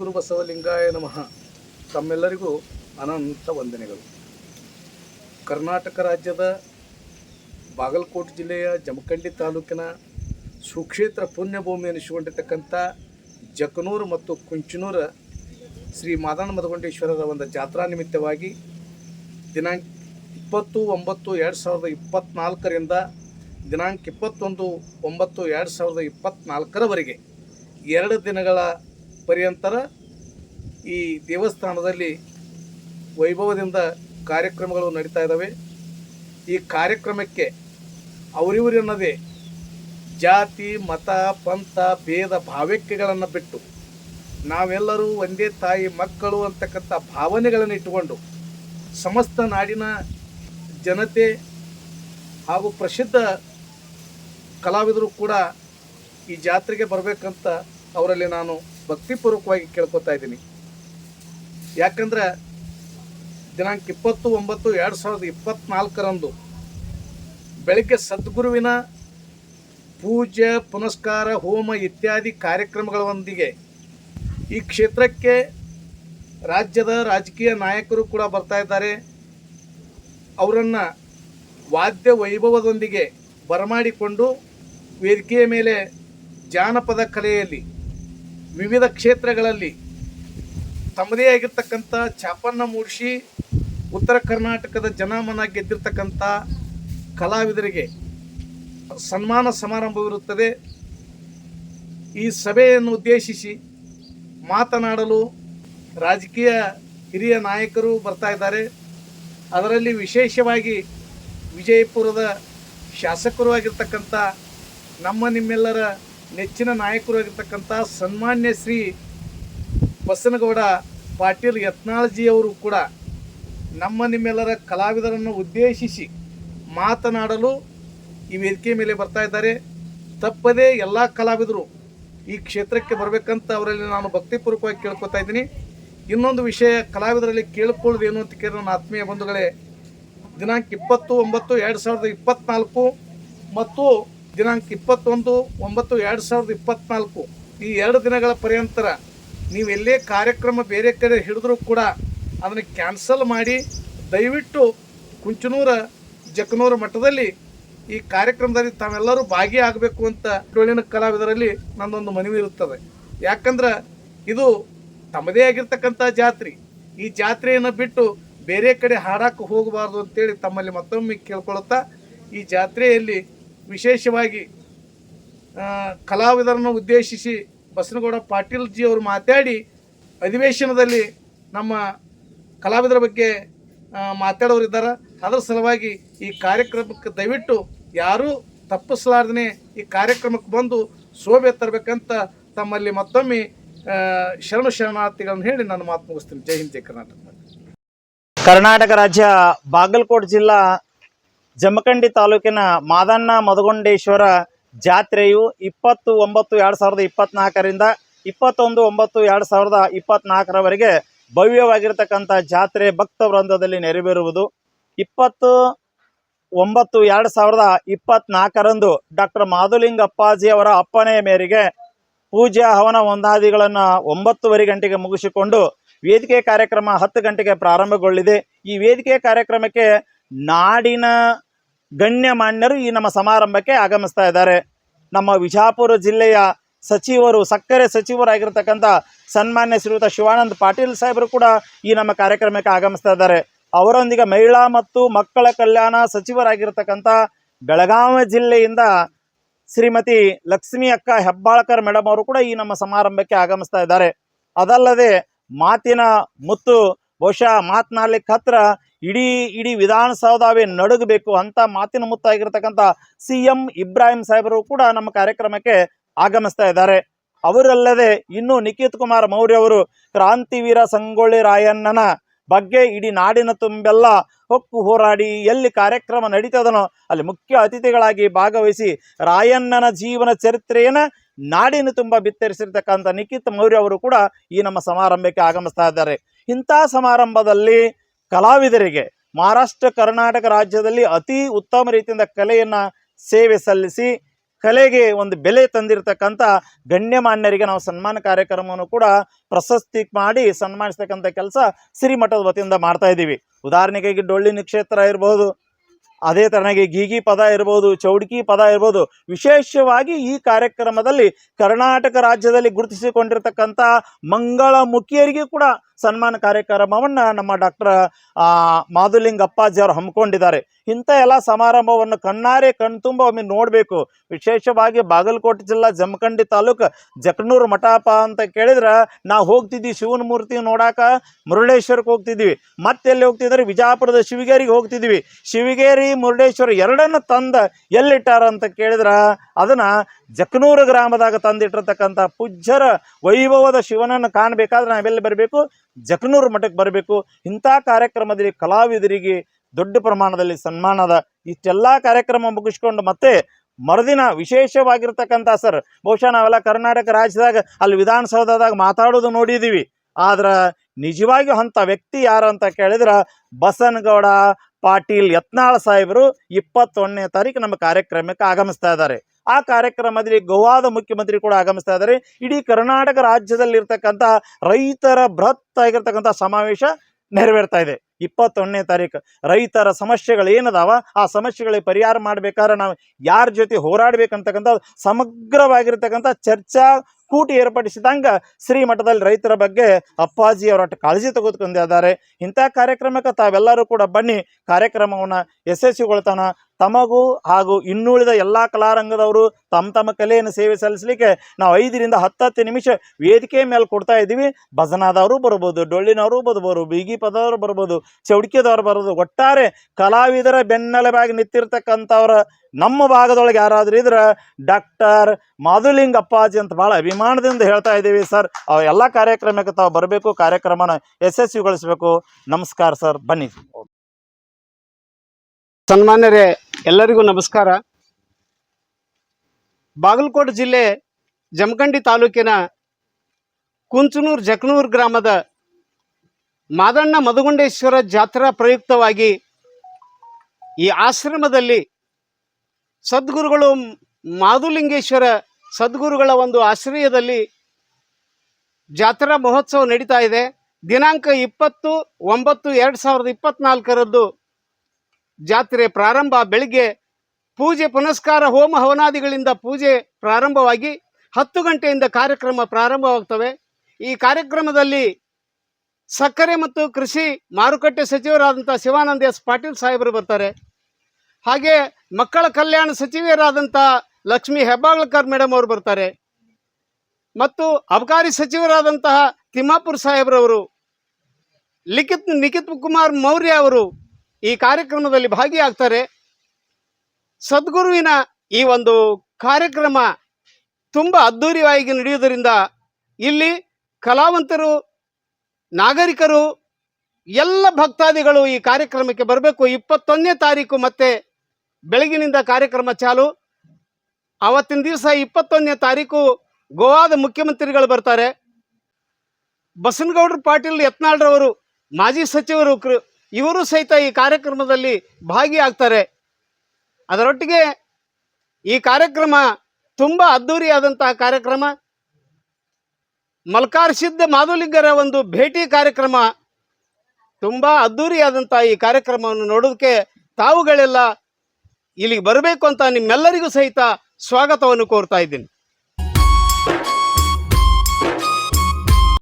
ಗುರು ಬಸವಲಿಂಗಾಯ ನಮಃ. ತಮ್ಮೆಲ್ಲರಿಗೂ ಅನಂತ ವಂದನೆಗಳು. ಕರ್ನಾಟಕ ರಾಜ್ಯದ ಬಾಗಲಕೋಟೆ ಜಿಲ್ಲೆಯ ಜಮಖಂಡಿ ತಾಲೂಕಿನ ಸುಕ್ಷೇತ್ರ ಪುಣ್ಯಭೂಮಿ ಎನಿಸಿಕೊಂಡಿರ್ತಕ್ಕಂಥ ಜಕನೂರು ಮತ್ತು ಕುಂಚನೂರ ಶ್ರೀ ಮಾದಾನ ಮದಗೊಂಡೇಶ್ವರರ ಒಂದು ಜಾತ್ರಾ ನಿಮಿತ್ತವಾಗಿ ದಿನಾಂಕ ಇಪ್ಪತ್ತು ಒಂಬತ್ತು ಎರಡು ಸಾವಿರದ ಇಪ್ಪತ್ತ್ನಾಲ್ಕರಿಂದ ದಿನಾಂಕ ಇಪ್ಪತ್ತೊಂದು ಒಂಬತ್ತು ಎರಡು ಸಾವಿರದ ಇಪ್ಪತ್ತ್ನಾಲ್ಕರವರೆಗೆ ಎರಡು ದಿನಗಳ ಪರ್ಯಂತರ ಈ ದೇವಸ್ಥಾನದಲ್ಲಿ ವೈಭವದಿಂದ ಕಾರ್ಯಕ್ರಮಗಳು ನಡೀತಾ ಇದ್ದಾವೆ. ಈ ಕಾರ್ಯಕ್ರಮಕ್ಕೆ ಅವರಿವರೆನ್ನದೇ ಜಾತಿ, ಮತ, ಪಂಥ, ಭೇದ ಭಾವೈಕ್ಯಗಳನ್ನು ಬಿಟ್ಟು ನಾವೆಲ್ಲರೂ ಒಂದೇ ತಾಯಿ, ಮಕ್ಕಳು ಅಂತಕ್ಕಂಥ ಭಾವನೆಗಳನ್ನು ಇಟ್ಟುಕೊಂಡು ಸಮಸ್ತ ನಾಡಿನ ಜನತೆ ಹಾಗೂ ಪ್ರಸಿದ್ಧ ಕಲಾವಿದರು ಕೂಡ ಈ ಜಾತ್ರೆಗೆ ಬರಬೇಕಂತ ಅವರಲ್ಲಿ ನಾನು ಭಕ್ತಿಪೂರ್ವಕವಾಗಿ ಕೇಳ್ಕೊತಾ ಇದ್ದೀನಿ. ಯಾಕಂದ್ರೆ ದಿನಾಂಕ ಇಪ್ಪತ್ತು ಒಂಬತ್ತು ಎರಡು ಸಾವಿರದ ಇಪ್ಪತ್ತ್ನಾಲ್ಕರಂದು ಬೆಳಗ್ಗೆ ಸದ್ಗುರುವಿನ ಪೂಜೆ, ಪುನಸ್ಕಾರ, ಹೋಮ ಇತ್ಯಾದಿ ಕಾರ್ಯಕ್ರಮಗಳೊಂದಿಗೆ ಈ ಕ್ಷೇತ್ರಕ್ಕೆ ರಾಜ್ಯದ ರಾಜಕೀಯ ನಾಯಕರು ಕೂಡ ಬರ್ತಾ ಇದ್ದಾರೆ. ಅವರನ್ನು ವಾದ್ಯ ವೈಭವದೊಂದಿಗೆ ಬರಮಾಡಿಕೊಂಡು ವೇದಿಕೆಯ ಮೇಲೆ ಜಾನಪದ ಕಲೆಯಲ್ಲಿ ವಿವಿಧ ಕ್ಷೇತ್ರಗಳಲ್ಲಿ ತಮ್ಮದೇ ಆಗಿರ್ತಕ್ಕಂಥ ಛಾಪನ್ನ ಮೂಡಿಸಿ ಉತ್ತರ ಕರ್ನಾಟಕದ ಜನಮನ ಗೆದ್ದಿರ್ತಕ್ಕಂಥ ಕಲಾವಿದರಿಗೆ ಸನ್ಮಾನ ಸಮಾರಂಭವಿರುತ್ತದೆ. ಈ ಸಭೆಯನ್ನು ಉದ್ದೇಶಿಸಿ ಮಾತನಾಡಲು ರಾಜಕೀಯ ಹಿರಿಯ ನಾಯಕರು ಬರ್ತಾ ಇದ್ದಾರೆ. ಅದರಲ್ಲಿ ವಿಶೇಷವಾಗಿ ವಿಜಯಪುರದ ಶಾಸಕರು ಆಗಿರ್ತಕ್ಕಂಥ ನಮ್ಮ ನಿಮ್ಮೆಲ್ಲರ ನೆಚ್ಚಿನ ನಾಯಕರು ಆಗಿರ್ತಕ್ಕಂಥ ಸನ್ಮಾನ್ಯ ಶ್ರೀ ಬಸನಗೌಡ ಪಾಟೀಲ್ ಯತ್ನಾಳ್ಜಿಯವರು ಕೂಡ ನಮ್ಮ ನಿಮ್ಮೆಲ್ಲರ ಕಲಾವಿದರನ್ನು ಉದ್ದೇಶಿಸಿ ಮಾತನಾಡಲು ಈ ವೇದಿಕೆ ಮೇಲೆ ಬರ್ತಾ ಇದ್ದಾರೆ. ತಪ್ಪದೇ ಎಲ್ಲ ಕಲಾವಿದರು ಈ ಕ್ಷೇತ್ರಕ್ಕೆ ಬರಬೇಕಂತ ಅವರಲ್ಲಿ ನಾನು ಭಕ್ತಿಪೂರ್ವಕವಾಗಿ ಕೇಳ್ಕೊತಾ ಇದ್ದೀನಿ. ಇನ್ನೊಂದು ವಿಷಯ ಕಲಾವಿದರಲ್ಲಿ ಕೇಳ್ಕೊಳ್ಳೋದು ಏನು ಅಂತ ಕೇಳಿ ನನ್ನ ಆತ್ಮೀಯ ಬಂಧುಗಳೇ, ದಿನಾಂಕ ಇಪ್ಪತ್ತು ಒಂಬತ್ತು, ಎರಡು ಸಾವಿರದ ಇಪ್ಪತ್ತ್ನಾಲ್ಕು ಮತ್ತು ದಿನಾಂಕ ಇಪ್ಪತ್ತೊಂದು, ಒಂಬತ್ತು, ಎರಡು ಸಾವಿರದ ಇಪ್ಪತ್ತ್ನಾಲ್ಕು ಈ ಎರಡು ದಿನಗಳ ಪರ್ಯಂತರ ನೀವೆಲ್ಲೇ ಕಾರ್ಯಕ್ರಮ ಬೇರೆ ಕಡೆ ಹಿಡಿದ್ರೂ ಕೂಡ ಅದನ್ನು ಕ್ಯಾನ್ಸಲ್ ಮಾಡಿ ದಯವಿಟ್ಟು ಕುಂಚನೂರ, ಜಕನೂರ ಮಠದಲ್ಲಿ ಈ ಕಾರ್ಯಕ್ರಮದಲ್ಲಿ ತಾವೆಲ್ಲರೂ ಭಾಗಿಯಾಗಬೇಕು ಅಂತ ಟೋಳಿನ ಕಲಾವಿದರಲ್ಲಿ ನನ್ನೊಂದು ಮನವಿ ಇರುತ್ತದೆ. ಯಾಕಂದ್ರೆ ಇದು ತಮ್ಮದೇ ಆಗಿರ್ತಕ್ಕಂಥ ಜಾತ್ರೆ. ಈ ಜಾತ್ರೆಯನ್ನು ಬಿಟ್ಟು ಬೇರೆ ಕಡೆ ಹಾಡಕ್ಕೆ ಹೋಗಬಾರ್ದು ಅಂತೇಳಿ ತಮ್ಮಲ್ಲಿ ಮತ್ತೊಮ್ಮೆ ಕೇಳ್ಕೊಳುತ್ತಾ ಈ ಜಾತ್ರೆಯಲ್ಲಿ ವಿಶೇಷವಾಗಿ ಕಲಾವಿದರನ್ನು ಉದ್ದೇಶಿಸಿ ಬಸನಗೌಡ ಪಾಟೀಲ್ ಜಿ ಅವರು ಮಾತಾಡಿ ಅಧಿವೇಶನದಲ್ಲಿ ನಮ್ಮ ಕಲಾವಿದರ ಬಗ್ಗೆ ಮಾತಾಡೋರಿದ್ದಾರೆ ಅದರ ಸಲುವಾಗಿ ಈ ಕಾರ್ಯಕ್ರಮಕ್ಕೆ ದಯವಿಟ್ಟು ಯಾರೂ ತಪ್ಪಿಸಲಾರ್ದೇ ಈ ಕಾರ್ಯಕ್ರಮಕ್ಕೆ ಬಂದು ಶೋಭೆ ತರಬೇಕಂತ ತಮ್ಮಲ್ಲಿ ಮತ್ತೊಮ್ಮೆ ಶರಣ ಶರಣು ಶರಣಾರ್ಥಿಗಳನ್ನು ಹೇಳಿ ನಾನು ಮಾತು ಮುಗಿಸ್ತೀನಿ. ಜೈ ಹಿಂದ್, ಜೈ ಕರ್ನಾಟಕ. ಕರ್ನಾಟಕ ರಾಜ್ಯ ಬಾಗಲಕೋಟೆ ಜಿಲ್ಲಾ ಜಮಖಂಡಿ ತಾಲೂಕಿನ ಮಾದಣ್ಣ ಮದಗೊಂಡೇಶ್ವರ ಜಾತ್ರೆಯು ಇಪ್ಪತ್ತು ಒಂಬತ್ತು ಎರಡು ಸಾವಿರದ ಇಪ್ಪತ್ನಾಲ್ಕರಿಂದ ಇಪ್ಪತ್ತೊಂದು ಒಂಬತ್ತು ಎರಡು ಸಾವಿರದ ಇಪ್ಪತ್ನಾಲ್ಕರವರೆಗೆ ಭವ್ಯವಾಗಿರ್ತಕ್ಕಂಥ ಜಾತ್ರೆ ಭಕ್ತ ವೃಂದದಲ್ಲಿ ನೆರವೇರುವುದು. ಇಪ್ಪತ್ತು ಒಂಬತ್ತು ಎರಡು ಸಾವಿರದ ಇಪ್ಪತ್ನಾಲ್ಕರಂದು ಡಾಕ್ಟರ್ ಮಾಧುಲಿಂಗ ಅಪ್ಪಾಜಿ ಅವರ ಅಪ್ಪನೆಯ ಮೇರೆಗೆ ಪೂಜಾ ಹವನ ಒಂದಾದಿಗಳನ್ನು ಒಂಬತ್ತುವರೆ ಗಂಟೆಗೆ ಮುಗಿಸಿಕೊಂಡು ವೇದಿಕೆ ಕಾರ್ಯಕ್ರಮ ಹತ್ತು ಗಂಟೆಗೆ ಪ್ರಾರಂಭಗೊಳ್ಳಿದೆ. ಈ ವೇದಿಕೆ ಕಾರ್ಯಕ್ರಮಕ್ಕೆ ನಾಡಿನ ಗಣ್ಯಮಾನ್ಯರು ಈ ನಮ್ಮ ಸಮಾರಂಭಕ್ಕೆ ಆಗಮಿಸ್ತಾ ಇದ್ದಾರೆ. ನಮ್ಮ ವಿಜಾಪುರ ಜಿಲ್ಲೆಯ ಸಚಿವರು, ಸಕ್ಕರೆ ಸಚಿವರಾಗಿರ್ತಕ್ಕಂಥ ಸನ್ಮಾನ್ಯ ಶ್ರೀಯುತ ಶಿವಾನಂದ ಪಾಟೀಲ್ ಸಾಹೇಬರು ಕೂಡ ಈ ನಮ್ಮ ಕಾರ್ಯಕ್ರಮಕ್ಕೆ ಆಗಮಿಸ್ತಾ ಇದ್ದಾರೆ. ಅವರೊಂದಿಗೆ ಮಹಿಳಾ ಮತ್ತು ಮಕ್ಕಳ ಕಲ್ಯಾಣ ಸಚಿವರಾಗಿರ್ತಕ್ಕಂಥ ಬೆಳಗಾವಿ ಜಿಲ್ಲೆಯಿಂದ ಶ್ರೀಮತಿ ಲಕ್ಷ್ಮಿ ಅಕ್ಕ ಹೆಬ್ಬಾಳ್ಕರ್ ಮೇಡಮ್ ಅವರು ಕೂಡ ಈ ನಮ್ಮ ಸಮಾರಂಭಕ್ಕೆ ಆಗಮಿಸ್ತಾ ಇದ್ದಾರೆ. ಅದಲ್ಲದೆ ಮಾತಿನ ಮುತ್ತು ಬಹುಶಃ ಮಾತನಾಡ್ಲಿಕ್ಕೆ ಹತ್ರ ಇಡೀ ಇಡೀ ವಿಧಾನಸೌಧವೇ ನಡುಗಬೇಕು ಅಂತ ಮಾತಿನ ಮುತ್ತಾಗಿರ್ತಕ್ಕಂಥ ಸಿ ಎಂ ಇಬ್ರಾಹಿಂ ಸಾಹೇಬರು ಕೂಡ ನಮ್ಮ ಕಾರ್ಯಕ್ರಮಕ್ಕೆ ಆಗಮಿಸ್ತಾ ಇದ್ದಾರೆ. ಅವರಲ್ಲದೆ ಇನ್ನು ನಿಖಿತ್ ಕುಮಾರ್ ಮೌರ್ಯ ಅವರು ಕ್ರಾಂತಿವೀರ ಸಂಗೊಳ್ಳಿ ರಾಯಣ್ಣನ ಬಗ್ಗೆ ಇಡೀ ನಾಡಿನ ತುಂಬೆಲ್ಲ ಹೊಕ್ಕು ಹೋರಾಡಿ ಎಲ್ಲಿ ಕಾರ್ಯಕ್ರಮ ನಡೀತದನೋ ಅಲ್ಲಿ ಮುಖ್ಯ ಅತಿಥಿಗಳಾಗಿ ಭಾಗವಹಿಸಿ ರಾಯಣ್ಣನ ಜೀವನ ಚರಿತ್ರೆಯನ್ನು ನಾಡಿನ ತುಂಬ ಬಿತ್ತರಿಸಿರ್ತಕ್ಕಂಥ ನಿಖಿತ್ ಮೌರ್ಯ ಅವರು ಕೂಡ ಈ ನಮ್ಮ ಸಮಾರಂಭಕ್ಕೆ ಆಗಮಿಸ್ತಾ ಇದ್ದಾರೆ. ಇಂಥ ಸಮಾರಂಭದಲ್ಲಿ ಕಲಾವಿದರಿಗೆ ಮಹಾರಾಷ್ಟ್ರ, ಕರ್ನಾಟಕ ರಾಜ್ಯದಲ್ಲಿ ಅತಿ ಉತ್ತಮ ರೀತಿಯಿಂದ ಕಲೆಯನ್ನು ಸೇವೆ ಸಲ್ಲಿಸಿ, ಕಲೆಗೆ ಒಂದು ಬೆಲೆ ತಂದಿರತಕ್ಕಂಥ ಗಣ್ಯಮಾನ್ಯರಿಗೆ ನಾವು ಸನ್ಮಾನ ಕಾರ್ಯಕ್ರಮವನ್ನು ಕೂಡ ಪ್ರಶಸ್ತಿ ಮಾಡಿ ಸನ್ಮಾನಿಸ್ತಕ್ಕಂಥ ಕೆಲಸ ಸಿರಿಮಠದ ವತಿಯಿಂದ ಮಾಡ್ತಾ ಇದ್ದೀವಿ. ಉದಾಹರಣೆಗೆ ಡೊಳ್ಳಿನ ಡೊಳ್ಳಿ ನಕ್ಷತ್ರ ಇರ್ಬೋದು, ಅದೇ ತರನಾಗಿ ಗೀಗಿ ಪದ ಇರ್ಬೋದು, ಚೌಡ್ಕಿ ಪದ ಇರ್ಬೋದು, ವಿಶೇಷವಾಗಿ ಈ ಕಾರ್ಯಕ್ರಮದಲ್ಲಿ ಕರ್ನಾಟಕ ರಾಜ್ಯದಲ್ಲಿ ಗುರುತಿಸಿಕೊಂಡಿರ್ತಕ್ಕಂಥ ಮಂಗಳಮುಖಿಯರಿಗೆ ಕೂಡ ಸನ್ಮಾನ ಕಾರ್ಯಕ್ರಮವನ್ನು ನಮ್ಮ ಡಾಕ್ಟರ್ ಮಾಧುಲಿಂಗ್ ಅಪ್ಪಾಜಿ ಅವರು ಹಮ್ಮಿಕೊಂಡಿದ್ದಾರೆ. ಇಂಥ ಎಲ್ಲ ಸಮಾರಂಭವನ್ನು ಕಣ್ಣಾರೆ ಕಣ್ತುಂಬ ಒಮ್ಮೆ ನೋಡಬೇಕು. ವಿಶೇಷವಾಗಿ ಬಾಗಲಕೋಟೆ ಜಿಲ್ಲಾ ಜಮಖಂಡಿ ತಾಲೂಕು ಜಕನೂರು ಮಠಾಪ ಅಂತ ಕೇಳಿದ್ರೆ ನಾವು ಹೋಗ್ತಿದ್ವಿ ಶಿವನ ಮೂರ್ತಿ ನೋಡಾಕ, ಮುರುಡೇಶ್ವರಕ್ಕೆ ಹೋಗ್ತಿದ್ವಿ. ಮತ್ತೆ ಎಲ್ಲಿ ಹೋಗ್ತಿದ್ರೆ ವಿಜಾಪುರದ ಶಿವಗೇರಿಗೆ ಹೋಗ್ತಿದ್ವಿ. ಶಿವಗೇರಿ, ಮುರುಡೇಶ್ವರ ಎರಡನ್ನು ತಂದ ಎಲ್ಲಿಟ್ಟಾರ ಅಂತ ಕೇಳಿದ್ರೆ ಅದನ್ನ ಜಕನೂರು ಗ್ರಾಮದಾಗ ತಂದಿಟ್ಟಿರ್ತಕ್ಕಂಥ ಪೂಜ್ಯರ ವೈಭವದ ಶಿವನನ್ನು ಕಾಣಬೇಕಾದ್ರೆ ನಾವೆಲ್ಲಿ ಬರಬೇಕು? ಜಕನೂರು ಮಠಕ್ಕೆ ಬರಬೇಕು. ಇಂಥ ಕಾರ್ಯಕ್ರಮದಲ್ಲಿ ಕಲಾವಿದರಿಗೆ ದೊಡ್ಡ ಪ್ರಮಾಣದಲ್ಲಿ ಸನ್ಮಾನದ ಇಷ್ಟೆಲ್ಲ ಕಾರ್ಯಕ್ರಮ ಮುಗಿಸ್ಕೊಂಡು ಮತ್ತೆ ಮರುದಿನ ವಿಶೇಷವಾಗಿರ್ತಕ್ಕಂಥ ಸರ್, ಬಹುಶಃ ನಾವೆಲ್ಲ ಕರ್ನಾಟಕ ರಾಜ್ಯದಾಗ ಅಲ್ಲಿ ವಿಧಾನಸೌಧದಾಗ ಮಾತಾಡೋದು ನೋಡಿದ್ದೀವಿ ಆದ್ರೆ ನಿಜವಾಗಿಯೂ ಅಂಥ ವ್ಯಕ್ತಿ ಯಾರು ಅಂತ ಕೇಳಿದ್ರೆ ಬಸನಗೌಡ, ಪಾಟೀಲ್, ಯತ್ನಾಳ್ ಸಾಹೇಬರು ಇಪ್ಪತ್ತೊಂದನೇ ತಾರೀಕು ನಮ್ಮ ಕಾರ್ಯಕ್ರಮಕ್ಕೆ ಆಗಮಿಸ್ತಾ ಇದ್ದಾರೆ. ಆ ಕಾರ್ಯಕ್ರಮದಲ್ಲಿ ಗೋವಾದ ಮುಖ್ಯಮಂತ್ರಿ ಕೂಡ ಆಗಮಿಸ್ತಾ ಇದ್ದಾರೆ. ಇಡೀ ಕರ್ನಾಟಕ ರಾಜ್ಯದಲ್ಲಿರ್ತಕ್ಕಂಥ ರೈತರ ಬೃಹತ್ ಆಗಿರ್ತಕ್ಕಂಥ ಸಮಾವೇಶ ನೆರವೇರ್ತಾ ಇದೆ. ಇಪ್ಪತ್ತೊಂದನೇ ತಾರೀಕು. ರೈತರ ಸಮಸ್ಯೆಗಳು ಏನದಾವ? ಆ ಸಮಸ್ಯೆಗಳಿಗೆ ಪರಿಹಾರ ಮಾಡಬೇಕಾದ್ರೆ ನಾವು ಯಾರ ಜೊತೆ ಹೋರಾಡಬೇಕಂತಕ್ಕಂಥ ಸಮಗ್ರವಾಗಿರ್ತಕ್ಕಂಥ ಚರ್ಚಾ ಕೂಟ ಏರ್ಪಡಿಸಿದಂಗ ಶ್ರೀ ಮಠದಲ್ಲಿ ರೈತರ ಬಗ್ಗೆ ಅಪ್ಪಾಜಿ ಅವರಟ್ಟು ಕಾಳಜಿ ತೆಗೆದುಕೊಂಡಿದ್ದಾರೆ. ಇಂಥ ಕಾರ್ಯಕ್ರಮಕ್ಕೆ ತಾವೆಲ್ಲರೂ ಕೂಡ ಬನ್ನಿ. ಕಾರ್ಯಕ್ರಮವನ್ನು ಯಶಸ್ವಿಗೊಳ್ತಾನ ತಮಗೂ ಹಾಗೂ ಇನ್ನುಳಿದ ಎಲ್ಲ ಕಲಾರಂಗದವರು ತಮ್ಮ ತಮ್ಮ ಕಲೆಯನ್ನು ಸೇವೆ ಸಲ್ಲಿಸಲಿಕ್ಕೆ ನಾವು ಐದರಿಂದ ಹತ್ತತ್ತು ನಿಮಿಷ ವೇದಿಕೆ ಮೇಲೆ ಕೊಡ್ತಾ ಇದ್ದೀವಿ. ಭಜನಾದವರು ಬರ್ಬೋದು, ಡೊಳ್ಳಿನವರು ಬರ್ಬೋದು, ಬೀಗಿ ಪದವರು ಬರ್ಬೋದು, ಚೌಡಿಕೆದವರು ಬರ್ಬೋದು. ಒಟ್ಟಾರೆ ಕಲಾವಿದರ ಬೆನ್ನೆಲುಬಾಗಿ ನಿಂತಿರ್ತಕ್ಕಂಥವ್ರ ನಮ್ಮ ಭಾಗದೊಳಗೆ ಯಾರಾದರೂ ಇದ್ರೆ ಡಾಕ್ಟರ್ ಮಾಧುಲಿಂಗ ಅಪ್ಪಾಜಿ ಅಂತ ಭಾಳ ಅಭಿಮಾನದಿಂದ ಹೇಳ್ತಾ ಇದ್ದೀವಿ ಸರ್. ಅವ ಎಲ್ಲ ಕಾರ್ಯಕ್ರಮಕ್ಕೆ ತಾವು ಬರಬೇಕು, ಕಾರ್ಯಕ್ರಮನ ಯಶಸ್ವಿಗೊಳಿಸಬೇಕು. ನಮಸ್ಕಾರ ಸರ್, ಬನ್ನಿ. ಸನ್ಮಾನ್ಯರೇ, ಎಲ್ಲರಿಗೂ ನಮಸ್ಕಾರ. ಬಾಗಲಕೋಟೆ ಜಿಲ್ಲೆ ಜಮಖಂಡಿ ತಾಲೂಕಿನ ಕುಂಚನೂರು ಜಕನೂರು ಗ್ರಾಮದ ಮಾದಣ್ಣ ಮಧುಗುಂಡೇಶ್ವರ ಜಾತ್ರಾ ಪ್ರಯುಕ್ತವಾಗಿ ಈ ಆಶ್ರಮದಲ್ಲಿ ಸದ್ಗುರುಗಳು ಮಾಧುಲಿಂಗೇಶ್ವರ ಸದ್ಗುರುಗಳ ಒಂದು ಆಶ್ರಯದಲ್ಲಿ ಜಾತ್ರಾ ಮಹೋತ್ಸವ ನಡೀತಾ ಇದೆ. ದಿನಾಂಕ ಇಪ್ಪತ್ತು, ಒಂಬತ್ತು, ಎರಡು ಸಾವಿರದ ಇಪ್ಪತ್ನಾಲ್ಕರದ್ದು ಜಾತ್ರೆ ಪ್ರಾರಂಭ. ಬೆಳಿಗ್ಗೆ ಪೂಜೆ, ಪುನಸ್ಕಾರ, ಹೋಮ, ಹವನಾದಿಗಳಿಂದ ಪೂಜೆ ಪ್ರಾರಂಭವಾಗಿ ಹತ್ತು ಗಂಟೆಯಿಂದ ಕಾರ್ಯಕ್ರಮ ಪ್ರಾರಂಭವಾಗ್ತವೆ. ಈ ಕಾರ್ಯಕ್ರಮದಲ್ಲಿ ಸಕ್ಕರೆ ಮತ್ತು ಕೃಷಿ ಮಾರುಕಟ್ಟೆ ಸಚಿವರಾದಂಥ ಶಿವಾನಂದ ಎಸ್ ಪಾಟೀಲ್ ಸಾಹೇಬರು ಬರ್ತಾರೆ. ಹಾಗೆ ಮಕ್ಕಳ ಕಲ್ಯಾಣ ಸಚಿವರಾದಂಥ ಲಕ್ಷ್ಮಿ ಹೆಬ್ಬಾಳ್ಕರ್ ಮೇಡಮ್ ಅವರು ಬರ್ತಾರೆ. ಮತ್ತು ಅಬಕಾರಿ ಸಚಿವರಾದಂತಹ ತಿಮ್ಮಾಪುರ್ ಸಾಹೇಬ್ರವರು, ಲಿಖಿತ್ ನಿಖಿತ್ ಕುಮಾರ್ ಮೌರ್ಯ ಅವರು ಈ ಕಾರ್ಯಕ್ರಮದಲ್ಲಿ ಭಾಗಿಯಾಗ್ತಾರೆ. ಸದ್ಗುರುವಿನ ಈ ಒಂದು ಕಾರ್ಯಕ್ರಮ ತುಂಬ ಅದ್ಧೂರಿಯಾಗಿ ನಡೆಯುವುದರಿಂದ ಇಲ್ಲಿ ಕಲಾವಂತರು, ನಾಗರಿಕರು, ಎಲ್ಲ ಭಕ್ತಾದಿಗಳು ಈ ಕಾರ್ಯಕ್ರಮಕ್ಕೆ ಬರಬೇಕು. ಇಪ್ಪತ್ತೊಂದನೇ ತಾರೀಕು ಮತ್ತೆ ಬೆಳಗಿನಿಂದ ಕಾರ್ಯಕ್ರಮ ಚಾಲು. ಆವತ್ತಿನ ದಿವಸ ಇಪ್ಪತ್ತೊಂದನೇ ತಾರೀಕು ಗೋವಾದ ಮುಖ್ಯಮಂತ್ರಿಗಳು ಬರ್ತಾರೆ. ಬಸನಗೌಡರು, ಪಾಟೀಲ್, ಯತ್ನಾಳ್ರವರು, ಮಾಜಿ ಸಚಿವರು ಇವರು ಸಹಿತ ಈ ಕಾರ್ಯಕ್ರಮದಲ್ಲಿ ಭಾಗಿಯಾಗ್ತಾರೆ. ಅದರೊಟ್ಟಿಗೆ ಈ ಕಾರ್ಯಕ್ರಮ ತುಂಬ ಅದ್ಧೂರಿಯಾದಂತಹ ಕಾರ್ಯಕ್ರಮ. ಮಲ್ಕಾರ್ ಸಿದ್ಧ ಮಾಧುಲಿಂಗರ ಒಂದು ಭೇಟಿ ಕಾರ್ಯಕ್ರಮ. ತುಂಬ ಅದ್ಧೂರಿಯಾದಂಥ ಈ ಕಾರ್ಯಕ್ರಮವನ್ನು ನೋಡೋದಕ್ಕೆ ತಾವುಗಳೆಲ್ಲ ಇಲ್ಲಿಗೆ ಬರಬೇಕು ಅಂತ ನಿಮ್ಮೆಲ್ಲರಿಗೂ ಸಹಿತ ಸ್ವಾಗತವನ್ನು ಕೋರ್ತಾ ಇದ್ದೀನಿ.